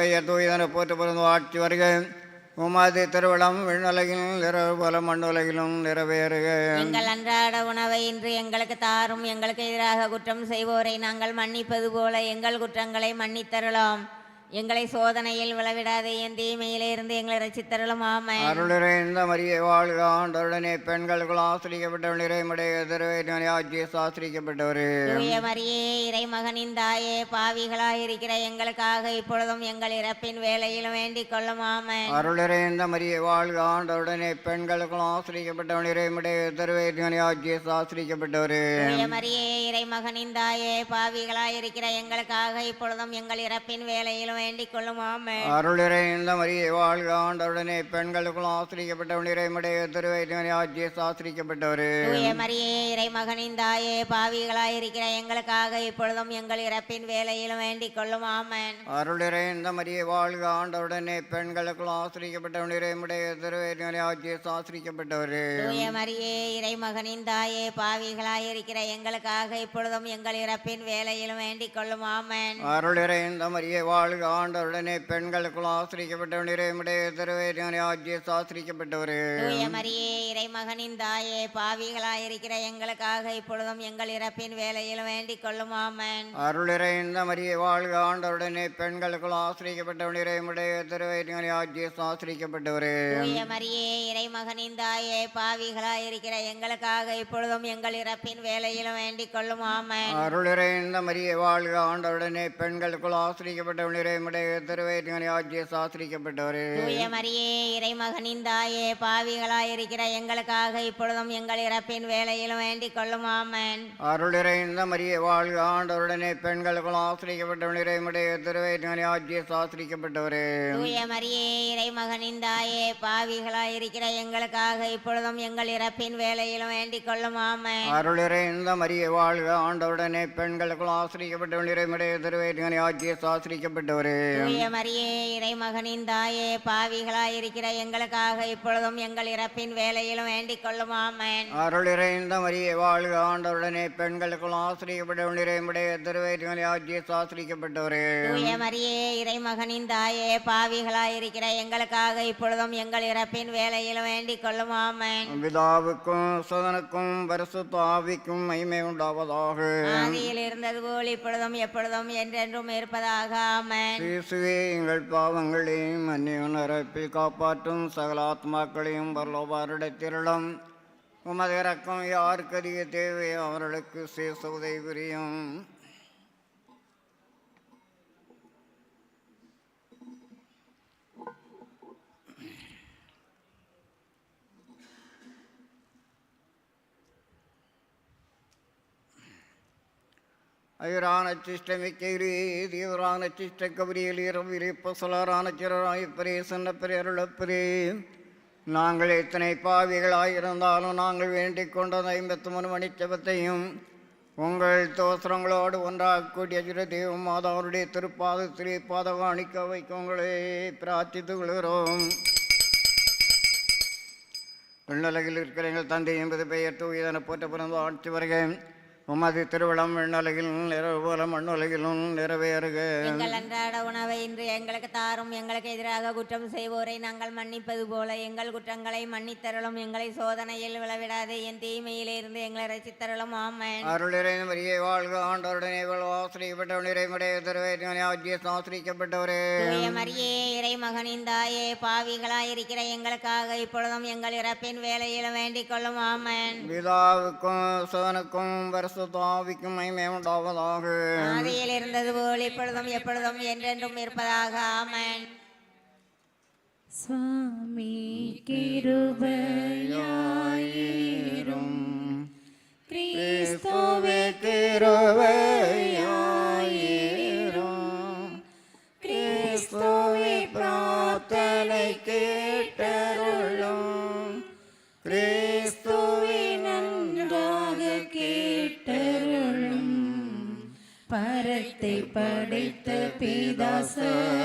பெயர் தூயதன போற்று பிறந்து ஆட்சி வருக. உமாதி திருவிழம் விண்ணுலகில் நிறைவு போல மண்ணுலகிலும் நிறைவேறுக. எங்கள் அன்றாட உணவை இன்று எங்களுக்கு தாரும். எங்களுக்கு எதிராக குற்றம் செய்வோரை நாங்கள் மன்னிப்பது போல எங்கள் குற்றங்களை மன்னித்தருளோம். எங்களை சோதனையில் விளவிடாதே என் தீமையிலே இருந்து எங்களை ரசித்தருளும் ஆமை அருளிறைந்த மரியை வாழ்க ஆண்டவருடனே பெண்களுக்குள் ஆசிரிக்கப்பட்டவள் இறைமுடைய திருவேற்ற ஆட்சியை சாஸ்திரிக்கப்பட்டவர் தூய மரியே இறை மகனின் தாயே பாவிகளாய் இருக்கிற எங்களுக்காக இப்பொழுதும் எங்கள் இறப்பின் வேலையிலும் வேண்டிக் கொள்ளும் ஆமை அருளிறைந்த மரியை வாழ்க ஆண்டவருடனே பெண்களுக்குள் ஆசிரிக்கப்பட்டவள் இறைமுடைய திருவேற்ற ஆட்சியை சாஸ்திரிக்கப்பட்டவர் தூய மரியே இறை மகனின் தாயே பாவிகளாய் இருக்கிற எங்களுக்காக இப்பொழுதும் எங்கள் இறப்பின் வேலையிலும் வேண்டிக் கொள்ளும் ஆமை அருளிறைந்த மரியை வாழ்க ஆண்டவருடனே பெண்களுக்குள் ஆசிரிக்கப்பட்டவள் இறைமுடைய திருவேற்ற ஆட்சியை சாஸ்திரிக்கப்பட்டவர். தூய மரியே இறை மகனின் தாயே பாவிகளாய் இருக்கிற எங்களுக்காக இப்பொழுதும் எங்கள் இறப்பின் வேலையிலும் வேண்டிக் கொள்ளும் ஆமன் அருளிறைந்த மரியை வாழ்க ஆண்டவருடனே பெண்களுக்குள் ஆசிரிக்கப்பட்டவள் இறைமுடைய திருவேற்ற ஆட்சியை சாஸ்திரிக்கப்பட்டவர். தூய மரியே இறை மகனின் தாயே பாவிகளாய் இருக்கிற எங்களுக்காக இப்பொழுதும் எங்கள் இறப்பின் வேலையிலும் வேண்டிக் கொள்ளும் ஆமன் அருளிறைந்த மரியை வாழ்க ஆண்டவருடனே பெண்களுக்குள் ஆசிரிக்கப்பட்டவள் இறைமுடைய திருவேற்ற ஆட்சியை சாஸ்திரிக்கப்பட்டவர் மரியே இறை மகனின் தாயே பாவிகளாய் இருக்கிற எங்களுக்காக இப்பொழுதும் எங்கள் இறப்பின் வேலையிலும் வேண்டிக் கொள்ளும். ஆமன். அருளிறைந்த மரியை வாழ்க ஆண்டவருடனே பெண்களுக்குள் ஆசிரிக்கப்பட்டவள் இறைமுடைய திருவேற்ற ஆட்சியை சாஸ்திரிக்கப்பட்டவர் தூய மரியே இறை மகனின் தாயே பாவிகளாய் இருக்கிற எங்களுக்காக இப்பொழுதும் எங்கள் இறப்பின் வேலையிலும் வேண்டிக் கொள்ளும். ஆமன். அருளிறைந்த மரியை வாழ்க ஆண்டவருடனே பெண்களுக்குள் ஆசிரிக்கப்பட்டவள் இறைமுடைய திருவேற்ற ஆட்சியை சாஸ்திரிக்கப்பட்டவர். தூய மரியே இறை மகனின் தாயே பாவிகளாய் இருக்கிற எங்களுக்காக இப்பொழுதும் எங்கள் இறப்பின் வேலையிலும் வேண்டிக் கொள்ளும். ஆமன். அருளிறைந்த மரியை வாழ்க ஆண்டவருடனே பெண்களுக்குள் ஆசிரிக்கப்பட்டவள் இறைமுடைய திருவேற்ற ஆட்சியை சாஸ்திரிக்கப்பட்டவர். தூய மரியே இறை மகனின் தாயே பாவிகளாய் இருக்கிற எங்களுக்காக இப்பொழுதும் எங்கள் இறப்பின் வேலையிலும் வேண்டிக் கொள்ளும். ஆமன். அருளிறைந்த மரியை வாழ்க ஆண்டவருடனே பெண்களுக்குள் ஆசிரிக்கப்பட்டவள் இறைமுடைய திருவேற்ற ஆட்சியை சாஸ்திரிக்கப்பட்டவர். தூய மரியே இறை மகனின் தாயே பாவிகளாய் இருக்கிற எங்களுக்காக இப்பொழுதும் எங்கள் இறப்பின் வேலையிலும் வேண்டிக் கொள்ளும். ஆமன். அருளிறைந்த மரியை வாழ்க ஆண்டவருடனே பெண்களுக்குள் திருவேற்ற ஆட்சியை சாஸ்திரிக்கப்பட்டவர். தூய மரியே பாவிகளாய் இருக்கிற எங்களுக்காக இப்பொழுதும் எங்கள் இறப்பின் வேலையிலும் வேண்டிக் கொள்ளும். ஆமன். பிதாவுக்கும் சுதனுக்கும் பரிசுத்த ஆவிக்கும் மகிமை உண்டாவதாக. ஆதியில் இருந்தது போல் இப்பொழுதும் எப்பொழுதும் என்றென்றும் இருப்பதாக. ஆமன். இயேசுவே எங்கள் பாவங்களையும் மன்னியும் காப்பாற்றும் சகல ஆத்மாக்களையும் பரலோபாரிடத்திரளும் உமது இறக்கம் யாருக்கு அதிக தேவை? அவர்களுக்கு சேச உதவி புரியும். ஐரான சிஷ்டமிக்கேரி தீவிரான சிஷ்ட கபரியில் இரவிலே பசலரான சிறராய் பிரே சொன்ன பிரே நாங்கள் எத்தனை பாவிகளாயிருந்தாலும் நாங்கள் வேண்டிக் கொண்ட ஐம்பத்தி மூணு மணிச்சபத்தையும் உங்கள் தோசரங்களோடு ஒன்றாக கூடிய சிறு தெய்வம் மாதாவுடைய திருப்பாதத்திலே பாதகாணிக்க வைக்க உங்களை பிரார்த்தித்து கொள்கிறோம். விண்ணுலகில் இருக்கிற எங்கள் தந்தை என்பது பெயர் தூயதன போற்ற பிறந்த ஆட்சி வருகிறேன் உமது திருவிழம் விண்ணுலகில் நிறைவு போல மண்ணுலகிலும் நிறைவேறுக. எங்கள் அன்றாட உணவை இன்று எங்களுக்கு தாரும். எங்களுக்கு எதிராக குற்றம் செய்வோரை நாங்கள் மன்னிப்பது போல. எங்கள் குற்றங்களை மன்னித்தருளும். எங்களை சோதனையில் விளவிடாதே என் தீமையிலிருந்து எங்களை ரசித்தருளும். ஆமன். அருளிறை மரியை வாழ்க. ஆண்டவருடனே ஆசிரியப்பட்டவன் இறைமுடைய திருவேற்ற ஆசிரிக்கப்பட்டவரே. தூய மரியே இறை மகனின் தாயே பாவிகளாய் இருக்கிற எங்களுக்காக இப்பொழுதும் எங்கள் இறப்பின் வேலையிலும் வேண்டிக் கொள்ளும். ஆமன். பிதாவுக்கும் சுதனுக்கும் பரிசுத்தாவிக்கும் மகிமை உண்டாவதாக ஆதியில் இருந்தது போல் இப்பொழுதும் எப்பொழுதும் என்றென்றும் இருப்பதாக ஆமன் சுவாமி கிருபையாயிரும் da Santa.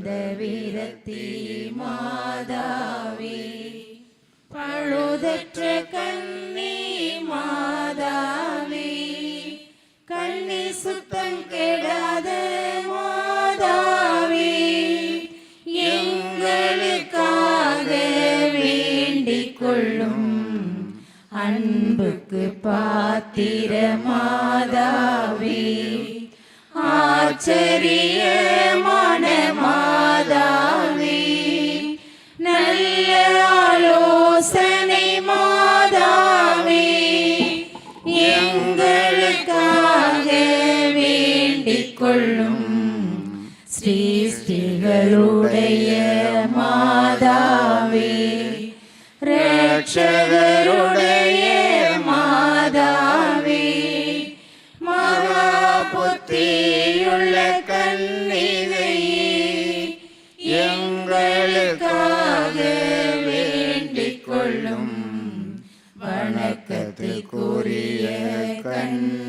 அத்தியந்த வீரத்தி மாதாவே. பழுதற்ற கண்ணி மாதாவே. கண்ணி சுத்தம் கெடாத மாதாவே. எங்களுக்காக வேண்டிக் கொள்ளும் அன்புக்கு பாத்திர மாதாவே. ஆச்சரிய ஸ்ரீஸ்திகளுடைய மாதாவே ரட்சகருடைய மாதாவே மகா புத்தியுள்ள கன்னிகையே எங்களுக்காக வேண்டிக் கொள்ளும். வணக்கத்துக்குரிய கன்னிகையே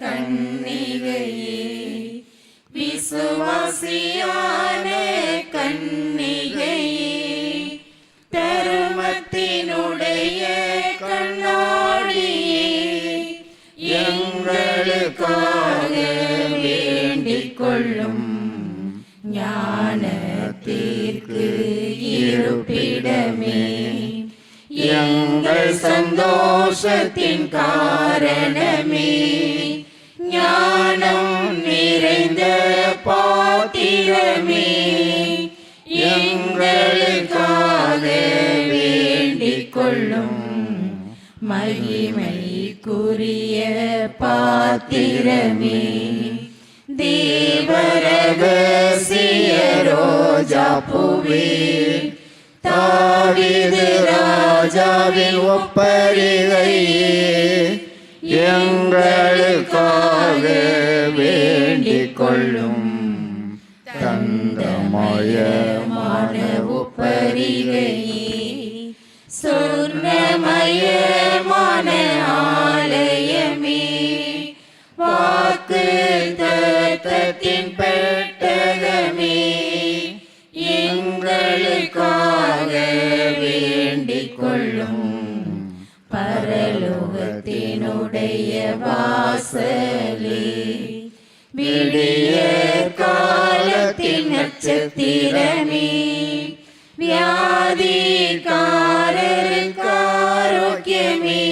கண்ணிகையே விசுவாசியான கண்ணிகையே தருமத்தினுடைய கண்ணாடியே எங்களுக்காக வேண்டிக் கொள்ளும் ஞானத்திற்கு இருப்பிடமே. எங்கள் சந்தோஷத்தின் காரணமே. ஞானம் நிறைந்த பாத்திரமே. எங்களுக்காக வேண்டிக் கொள்ளும் மகிமைக்குரிய பாத்திரமே. தேவரகசிய ரோஜா பூவே தாவிது ராஜாவின் ஒப்பரிகையே. எங்களுக்காக வேண்டிக் கொள்ளும் தந்தமயமான ஒப்பரிகையே சொர்ணமயமான பரலோகத்தினுடைய வாசலே விடிய காலத்தின் நட்சத்திரமே வியாதிக்காரருக்கு ஆரோக்கியமே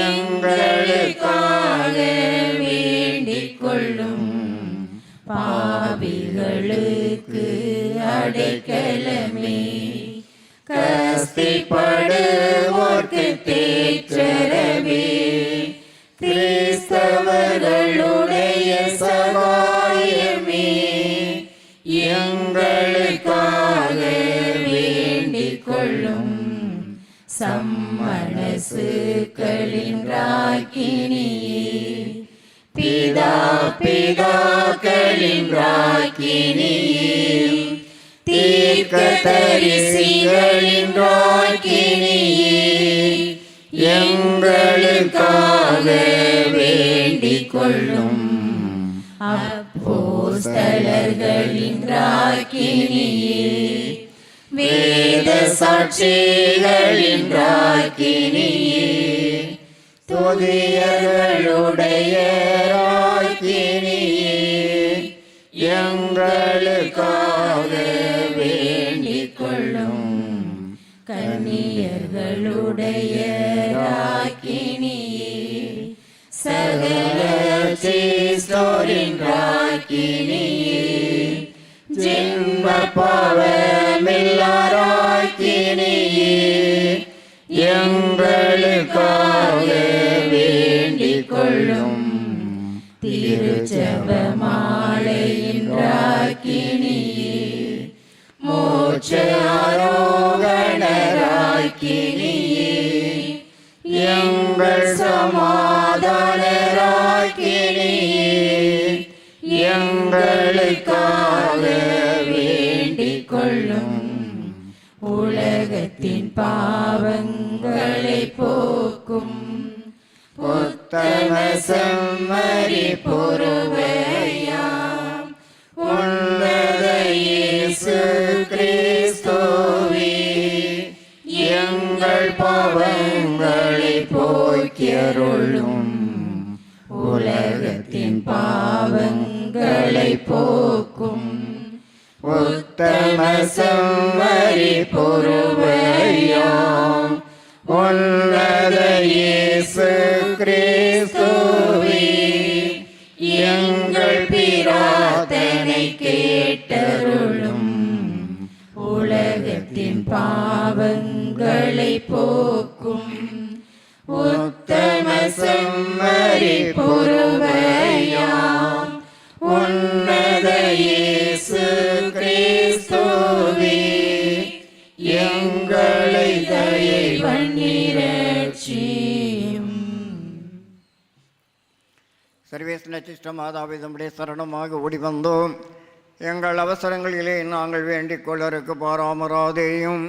எங்களுக்காக வேண்டிக் கொள்ளும் பாவிகளுக்கு அடைக்கலமே கஸ்திப்படும் சம்மனசுக்களின் ராக்கினியே பிதா பிதாக்கள் தரிசிகளின் தீர்க்க தரிசிகளின் எங்களுக்காக வேண்டிக் கொள்ளும் அப்போஸ்தலர்களின் ராக்கினியே வேத சாட்சிகளின் ராக்கினியே துதியர்களுடைய ராக்கினியே எங்களுக்காக வேண்டிக் கொள்ளும் கன்னியர்களுடைய ராக்கினியே சகல சீஸ்டோரின் ராக்கினியே ஜென்ம பாவமில்லா எங்கள் சமாதான எங்களுக்காக வேண்டிக் கொள்ளும் உலகத்தின் பாவங்களை போக்கும் உத்தம செம்மறி பொறுவையாம் உன்னத இயேசு கிறிஸ்துவே. எங்கள் பாவங்களை உத்தம செம்மறி உன்னத இயேசு கிறிஸ்துவே எங்கள் பிரார்த்தனை கேட்டருளும். உலகத்தின் பாவங்களை போ சர்வேஸ் நச்சிஷ்ட மாதாவை தம்முடைய சரணமாக ஓடி வந்தோம் எங்கள் அவசரங்களிலே நாங்கள் வேண்டிக் கொள்ளருக்கு பாராமராதேயும்.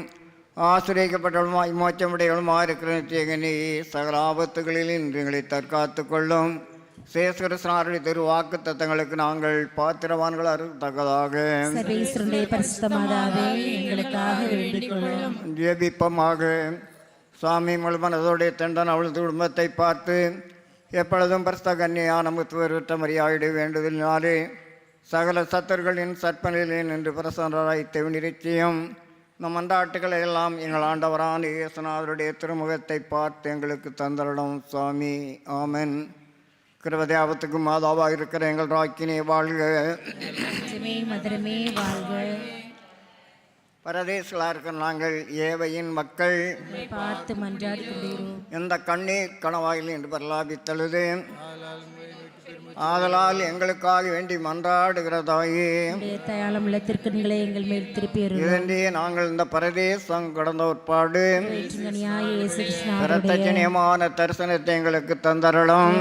ஆசிரியக்கப்பட்டவளுமாய் மோச்சமுடையவளுமாக இருக்கிற தேகனி சகல ஆபத்துகளில் எங்களை தற்காத்து கொள்ளும். சேஸ்வரசனாருடைய திரு வாக்கு தத்தங்களுக்கு நாங்கள் பாத்திரவான்கள் கொள்ளும். ஜெபிப்பமாக. சுவாமி முழுமனதோடைய தண்டன் அவளது குடும்பத்தை பார்த்து எப்பொழுதும் பரிசுத்த கன்னியான முத்துவருட்ட மரியாதை வேண்டுதலினாலே சகல சத்தர்களின் சற்பனிலே நின்று பிரசன்னராய் தெவிநிச்சயம் நம் அந்தாட்டுகளை எல்லாம் எங்கள் ஆண்டவரான இயேசுநாதருடைய திருமுகத்தை பார்த்து எங்களுக்கு தந்தரிடம் சுவாமி. ஆமன். கிருபதேவத்துக்கு மாதாவாக இருக்கிற எங்கள் ராக்கினே வாழ்க. மதுரமே வாழ்க. பரதேசிகளாக இருக்கிற நாங்கள் ஏவையின் மக்கள். பார்த்து மன்றாடி கொண்டிருக்கிறோம். எந்த கண்ணீர் கணவாயில் என்று பிரலாபித்தழுது. ஆதலால் எங்களுக்காக வேண்டி மன்றாடுகிறதாயே. தயாளம் எங்கள் மேல் திருப்பி நாங்கள் இந்த பரதேசம் கடந்த கிருஷ்ணாவுடைய பிரத்தஜனியமான தரிசனத்தை எங்களுக்கு தந்தரலாம்